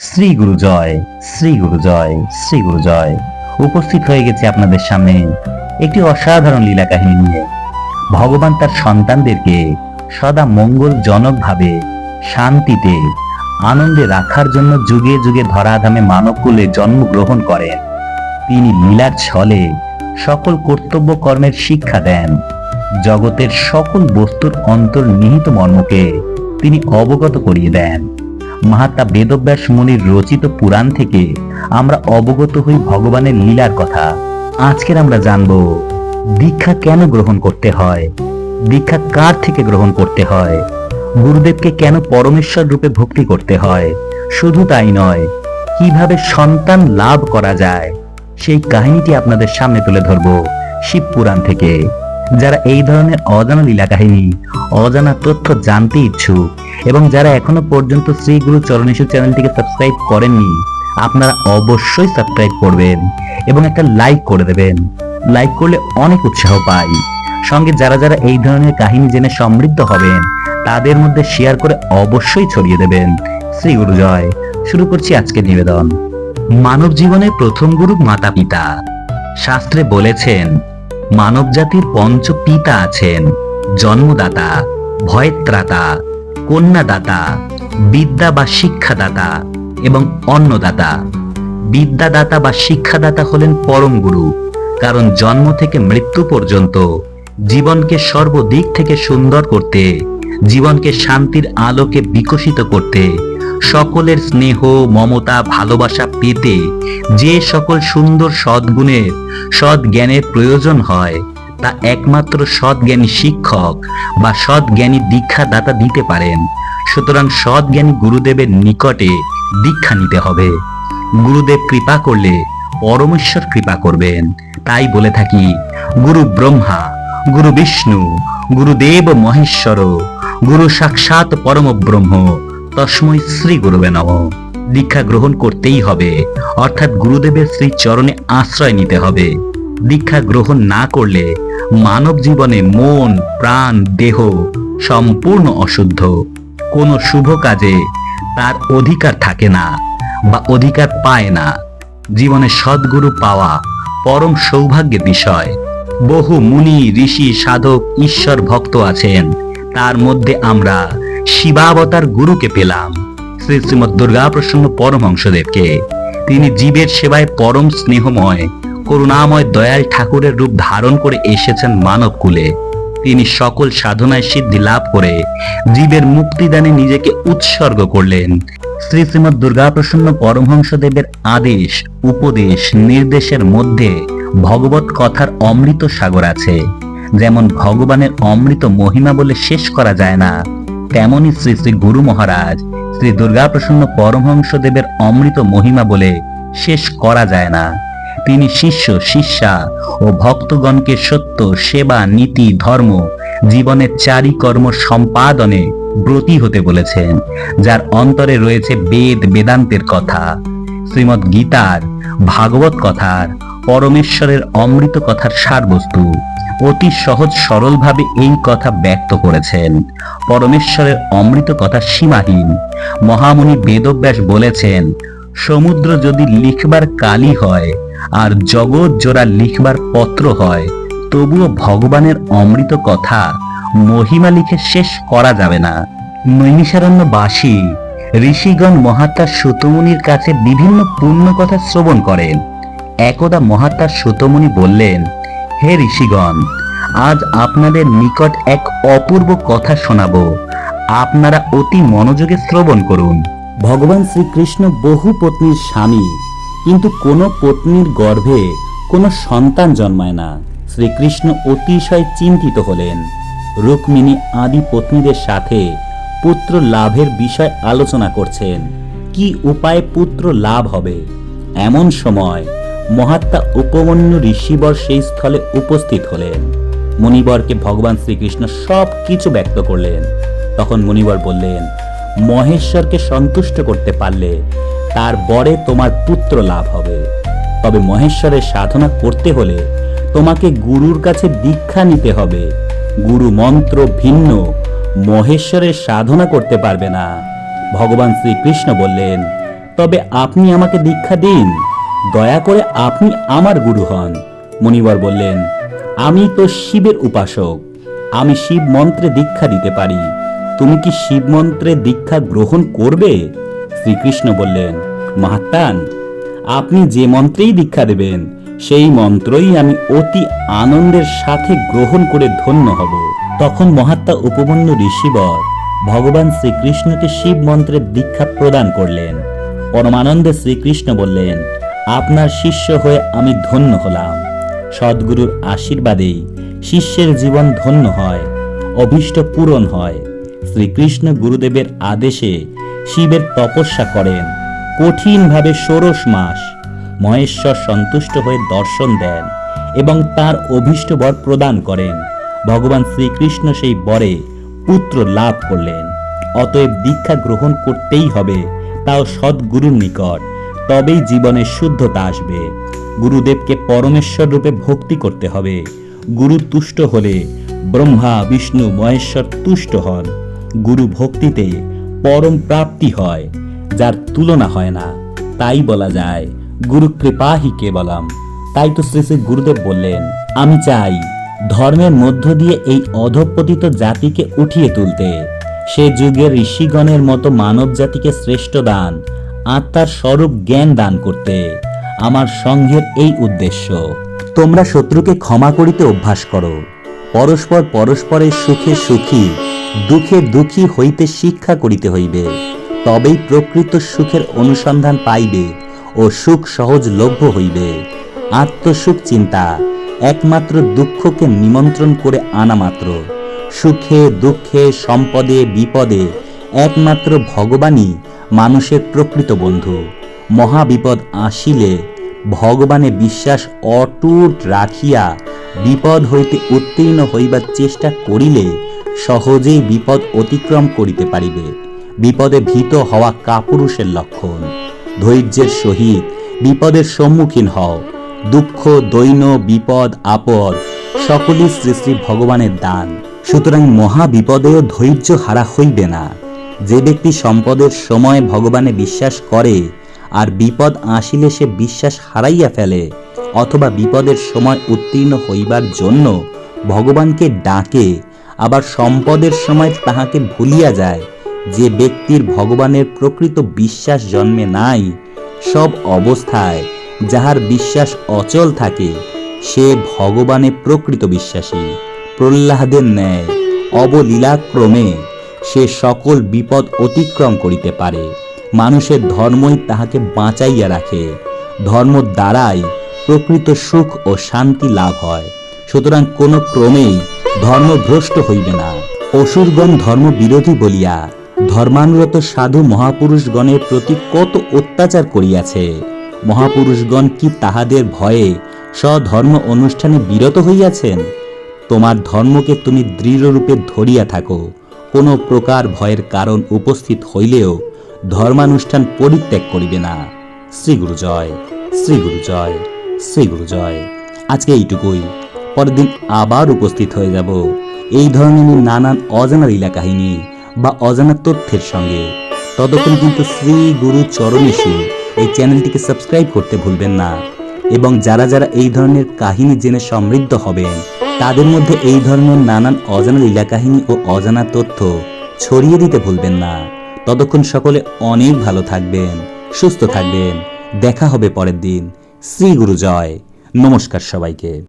শ্রী গুরু জয়, শ্রী গুরু জয়, শ্রী গুরু জয়। উপস্থিত হয়ে গেছে আপনাদের সামনে একটি অসাধারণ লীলা কাহিনী নিয়ে। ভগবান তার সন্তানদেরকে সদা মঙ্গলজনকভাবে শান্তিতে, আনন্দে রাখার জন্য যুগে যুগে ধরাধামে মানবকুলে জন্মগ্রহণ করেন। তিনি লীলার ছলে সকল কর্তব্য কর্মের শিক্ষা দেন। জগতের সকল বস্তুর অন্তর্নিহিত মর্মকে তিনি অবগত করিয়ে দেন। মহাত্মা বেদব্যাস মুনির রচিত পুরাণ থেকে আমরা অবগত হই ভগবানের লীলার কথা। আজকের আমরা জানব, দীক্ষা কেন গ্রহণ করতে হয়? দীক্ষা কার থেকে গ্রহণ করতে হয়? গুরুদেবকে কেন পরমেশ্বর রূপে ভক্তি করতে হয়? শুধু তাই নয়, কীভাবে সন্তান লাভ করা যায়? সেই কাহিনীটি আপনাদের সামনে তুলে ধরব শিব পুরাণ থেকে। যারা এই ধরনের অজানা লীলা কাহিনী অজানা তথ্য জানতে ইচ্ছুক এবং যারা এখনও পর্যন্ত শ্রী গুরু চরণেশ্বর চ্যানেলটিকে সাবস্ক্রাইব করেননি, আপনারা অবশ্যই সাবস্ক্রাইব করবেন এবং একটা লাইক করে দেবেন। লাইক করলে অনেক উৎসাহ পাই। সঙ্গে যারা যারা এই ধরনের কাহিনী জেনে সমৃদ্ধ হবেন, তাদের মধ্যে শেয়ার করে অবশ্যই ছড়িয়ে দেবেন। শ্রী গুরু জয়। শুরু করছি আজকের নিবেদন। মানব জীবনের প্রথম গুরু মাতা পিতা শাস্ত্রে বলেছেন, মানব জাতির পঞ্চ পিতা আছেন, জন্মদাতা, ভয়ত্রাতা কন্যাদাতা বিদ্যা বা শিক্ষাদাতা এবং অন্নদাতা বিদ্যাদাতা বা শিক্ষাদাতা হলেন পরম গুরু, কারণ জন্ম থেকে মৃত্যু পর্যন্ত জীবনকে সর্বদিক থেকে সুন্দর করতে, জীবনকে শান্তির আলোকে বিকশিত করতে, সকলের স্নেহ, মমতা, ভালোবাসা পেতে যে সকল সুন্দর সদ্গুণের সৎ জ্ঞানের প্রয়োজন হয় তা একমাত্র সৎ জ্ঞানী শিক্ষক বা সৎ জ্ঞানী দীক্ষাদাতা দিতে পারেন। সুতরাং সৎ জ্ঞানী গুরুদেবের নিকটে দীক্ষা নিতে হবে। গুরুদেব কৃপা করলে পরমেশ্বর কৃপা করবেন। তাই বলে থাকি, গুরু ব্রহ্মা, গুরু বিষ্ণু গুরুদেব মহেশ্বর, গুরু সাক্ষাৎ পরম ব্রহ্ম, তস্মৈ শ্রী গুরুবে নম। দীক্ষা গ্রহণ করতেই হবে, অর্থাৎ গুরুদেবের শ্রী চরণে আশ্রয় নিতে হবে। দীক্ষা গ্রহণ না করলে মানব জীবনে মন, প্রাণ, দেহ সম্পূর্ণ অশুদ্ধ। কোনো শুভ কাজে তার অধিকার থাকে না বা অধিকার পায় না। জীবনে সদ্গুরু পাওয়া পরম সৌভাগ্যের বিষয়। বহু মুনি, ঋষি, সাধক, ঈশ্বর ভক্ত আছেন। তার মধ্যে আমরা শিবাবতার গুরুকে পেলাম, শ্রী শ্রীমৎ দুর্গা প্রসন্ন পরমহংসদেবকে। তিনি জীবের সেবায় পরম স্নেহময় করুণাময় দয়াল ঠাকুরের রূপ ধারণ করে এসেছেন মানব কুলে তিনি সকল সাধনায় সিদ্ধি লাভ করে জীবের মুক্তিদানে নিজেকে উৎসর্গ করলেন। শ্রী শ্রীমৎ দুর্গা প্রসন্ন পরমহংসদেবের আদেশ, উপদেশ, নির্দেশের মধ্যে ভগবত কথার অমৃত সাগর আছে। যেমন ভগবানের অমৃত মহিমা বলে শেষ করা যায় না তেমনই শ্রী শ্রী গুরু মহারাজ শ্রী দুর্গা প্রসন্ন পরমহংসদেবের অমৃত মহিমা বলে শেষ করা যায় না। তিনি শিষ্য, শিষ্যা ও ভক্তগণকে সত্য, সেবা, নীতি, ধর্ম, জীবনের চারি কর্ম সম্পাদনে ব্রতী হতে বলেছেন, যার অন্তরে রয়েছে বেদ বেদান্তের কথা শ্রীমৎ গীতার, ভাগবত কথার, পরমেশ্বরের অমৃত কথার সারবস্তু। অতি সহজ সরলভাবে এই কথা ব্যক্ত করেছেন। পরমেশ্বরের অমৃত কথা সীমাহীন। মহামুনি বেদব্যাস বলেছেন, সমুদ্র যদি লিখবার কালি হয় আর জগৎ জোড়া লিখবার পত্র হয়, তবুও ভগবানের অমৃত কথা মহিমা লিখে শেষ করা যাবে না। নৈমিষারণ্যবাসী ঋষিগণ মহাত্মা সুতমুনির কাছে বিভিন্ন পূর্ণ কথা শ্রবণ করেন। একদা মহাত্মা সুতমুনি বললেন, হে ঋষিগণ, আজ আপনাদের নিকট এক অপূর্ব কথা শোনাবো। আপনারা অতি মনোযোগে শ্রবণ করুন। ভগবান শ্রীকৃষ্ণ বহু পত্নীর স্বামী কিন্তু কোনো পত্নীর গর্ভে কোনো সন্তান জন্মায় না। শ্রীকৃষ্ণ অতিশয় চিন্তিত হলেন। রুক্মিণী আদি পত্নীদের সাথে পুত্র লাভের বিষয় আলোচনা করছেন। কি উপায়ে পুত্র লাভ হবে? এমন সময় মহাত্মা উপমন্যু ঋষিবর সেই স্থলে উপস্থিত হলেন। মুনিবরকে ভগবান শ্রীকৃষ্ণ সব কিছু ব্যক্ত করলেন। তখন মুনিবর বললেন মহেশ্বরকে সন্তুষ্ট করতে পারলে তার বরে তোমার পুত্র লাভ হবে। তবে মহেশ্বরের সাধনা করতে হলে তোমাকে গুরুর কাছে দীক্ষা নিতে হবে। গুরু মন্ত্র ভিন্ন, মহেশ্বরের সাধনা করতে পারবে না। ভগবান শ্রীকৃষ্ণ বললেন, তবে আপনি আমাকে দীক্ষা দিন। দয়া করে আপনি আমার গুরু হন। মুনিবর বললেন, আমি তো শিবের উপাসক। আমি শিব মন্ত্রে দীক্ষা দিতে পারি। তুমি কি শিব মন্ত্রে দীক্ষা গ্রহণ করবে? শ্রীকৃষ্ণ বললেন মাহাত্তান আপনি যে মন্ত্রেই দীক্ষা দেবেন, সেই মন্ত্রই আমি অতি আনন্দের সাথে গ্রহণ করে ধন্য হব। তখন মহাত্মা উপমন্যু ঋষিবর ভগবান শ্রীকৃষ্ণকে শিব মন্ত্রের দীক্ষা প্রদান করলেন। পরমানন্দে শ্রীকৃষ্ণ বললেন, আপনার শিষ্য হয়ে আমি ধন্য হলাম। সদ্গুরুর আশীর্বাদেই শিষ্যের জীবন ধন্য হয়, অভীষ্ট পূরণ হয়। শ্রীকৃষ্ণ গুরুদেবের আদেশে শিবের তপস্যা করেন। কঠিনভাবে ষোড়শ মাস মহেশ্বর সন্তুষ্ট হয়ে দর্শন দেন এবং তার অভীষ্ট বর প্রদান করেন। ভগবান শ্রীকৃষ্ণ সেই বরে পুত্র লাভ করলেন। অতএব দীক্ষা গ্রহণ করতেই হবে, তাও সদ্গুরুর নিকট। তবেই জীবনে শুদ্ধতা আসবে। গুরুদেবকে পরমেশ্বর রূপে ভক্তি করতে হবে। গুরু তুষ্ট হলে ব্রহ্মা, বিষ্ণু, মহেশ্বর তুষ্ট হন। গুরু ভক্তিতে পরম প্রাপ্তি হয়, যার তুলনা হয় না। তাই বলা যায়, গুরু কৃপাহি কেবলম। তাই তো শ্রী শ্রী গুরুদেব বললেন, আমি চাই, ধর্মের মধ্য দিয়ে এই অধপতিত জাতিকে উঠিয়ে তুলতে। সে যুগের ঋষিগণের মতো মানব জাতিকে শ্রেষ্ঠ দান, আত্মার স্বরূপ জ্ঞান দান করতে। আমার সংঘের এই উদ্দেশ্য। তোমরা শত্রুকে ক্ষমা করিতে অভ্যাস করো। পরস্পর পরস্পরের সুখে সুখী দুঃখে দুঃখী হইতে শিক্ষা করিতে হইবে। তবেই প্রকৃত সুখের অনুসন্ধান পাইবে ও সুখ সহজলভ্য হইবে। আত্মসুখ চিন্তা একমাত্র দুঃখকে নিমন্ত্রণ করে আনা মাত্র। সুখে, দুঃখে, সম্পদে, বিপদে একমাত্র ভগবানই মানুষের প্রকৃত বন্ধু। মহাবিপদ আসিলে ভগবানে বিশ্বাস অটুট রাখিয়া বিপদ হইতে উত্তীর্ণ হইবার চেষ্টা করিলে সহজেই বিপদ অতিক্রম করিতে পারিবে। বিপদে ভীত হওয়া কাপুরুষের লক্ষণ। ধৈর্যের সহিত বিপদের সম্মুখীন হও। দুঃখ দৈন্য বিপদ, আপদ সকলই শ্রী শ্রী ভগবানের দান। সুতরাং মহা বিপদেও ধৈর্য হারা হইবে না। যে ব্যক্তি সম্পদের সময় ভগবানে বিশ্বাস করে, আর বিপদ আসিলে সে বিশ্বাস হারাইয়া ফেলে, অথবা বিপদের সময় উত্তীর্ণ হইবার জন্য ভগবানকে ডাকে আবার সম্পদের সময় তাহাকে ভুলিয়া যায়। যে ব্যক্তির ভগবানের প্রকৃত বিশ্বাস জন্মে নাই, সব অবস্থায় যাহার বিশ্বাস অচল থাকে, সে ভগবানে প্রকৃত বিশ্বাসী। প্রহ্লাদের ন্যায় অবলীলাক্রমে সে সকল বিপদ অতিক্রম করিতে পারে। মানুষের ধর্মই তাহাকে বাঁচাইয়া রাখে। ধর্ম দ্বারাই প্রকৃত সুখ ও শান্তি লাভ হয়। সুতরাং কোনো ক্রমেই ধর্মভ্রষ্ট হইবে না। অসুরগণ ধর্ম বিরোধী বলিয়া ধর্মানুরত সাধু মহাপুরুষগণের প্রতি কত অত্যাচার করিয়াছে। মহাপুরুষগণ কি তাহাদের ভয়ে স্বধর্ম অনুষ্ঠানে বিরত হইয়াছেন? তোমার ধর্মকে তুমি দৃঢ়রূপে ধরিয়া থাকো। কোনো প্রকার ভয়ের কারণ উপস্থিত হইলেও ধর্মানুষ্ঠান পরিত্যাগ করিবে না। শ্রী গুরু জয় শ্রী গুরু জয় শ্রী গুরু জয় আজকে এইটুকুই। পরের দিন আবার উপস্থিত হয়ে যাব। এই ধরনের নানান অজানা লীলা কাহিনী বা অজানা তথ্যের সঙ্গে। ততক্ষণ কিন্তু শ্রী গুরু চরণেশু এই চ্যানেলটিকে সাবস্ক্রাইব করতে ভুলবেন না এবং যারা যারা এই ধরনের কাহিনী জেনে সমৃদ্ধ হবেন, তাদের মধ্যে এই ধরনের নানান অজানা লীলা কাহিনী ও অজানা তথ্য ছড়িয়ে দিতে ভুলবেন না। ততক্ষণ সকলে অনেক ভালো থাকবেন, সুস্থ থাকবেন। দেখা হবে পরের দিন। শ্রী গুরু জয়। নমস্কার সবাইকে।